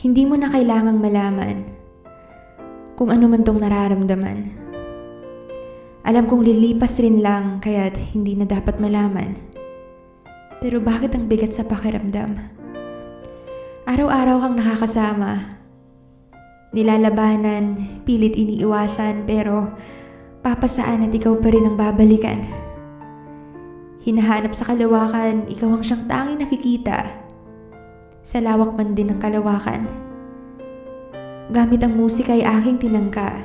Hindi mo na kailangang malaman kung ano man tong nararamdaman. Alam kong lilipas rin lang kaya't hindi na dapat malaman. Pero bakit ang bigat sa pakiramdam? Araw-araw kang nakakasama. Nilalabanan, pilit iniiwasan pero papasaan at ikaw pa rin ang babalikan. Hinahanap sa kalawakan, ikaw ang siyang tanging nakikita. Sa lawak man din ng kalawakan. Gamit ang musika ay aking tinangka.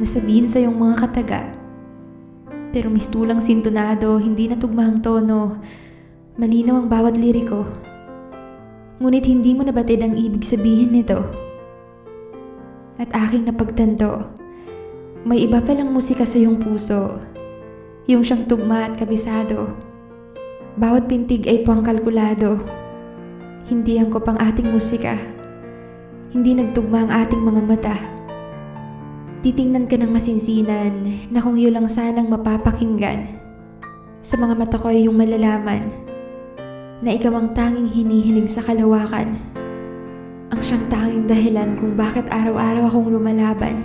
Nasabihin sa iyong mga kataga. Pero mistulang sintonado, hindi natugmahang tono. Malinaw ang bawat liriko. Ngunit hindi mo nabatid ang ibig sabihin nito. At aking napagtanto, may iba palang musika sa iyong puso. Yung siyang tugma at kabisado. Bawat pintig ay puwang kalkulado. Hindi angkop ang ating musika. Hindi nagtugma ang ating mga mata. Titingnan ka ng masinsinan na kung yun lang sanang mapapakinggan. Sa mga mata ko ay yung malalaman na ikaw ang tanging hinihiling sa kalawakan. Ang siyang tanging dahilan kung bakit araw-araw akong lumalaban.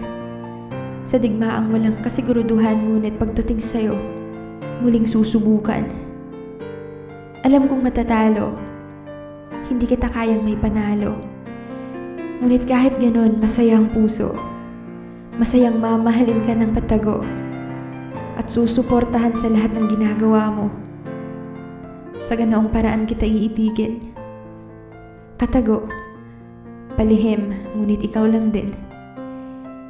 Sa digmaang walang kasiguruduhan ngunit pagdating sa'yo, muling susubukan. Alam kong matatalo. Hindi kita kayang may panalo. Ngunit kahit ganon, masaya ang puso. Masayang mamahalin ka ng patago. At susuportahan sa lahat ng ginagawa mo. Sa ganoong paraan kita iibigin. Patago. Palihim, ngunit ikaw lang din.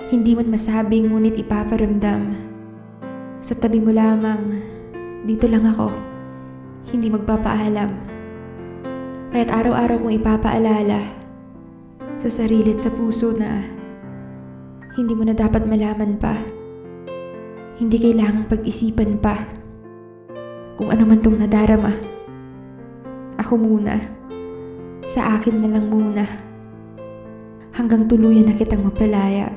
Hindi man masabing ngunit ipaparamdam. Sa tabi mo lamang, dito lang ako. Hindi magpapaalam. Kaya't araw-araw kong ipapaalala sa sarili at sa puso na hindi mo na dapat malaman pa. Hindi kailangang pag-isipan pa. Kung ano man tong nadarama. Ako muna. Sa akin na lang muna. Hanggang tuluyan na kitang mapalaya.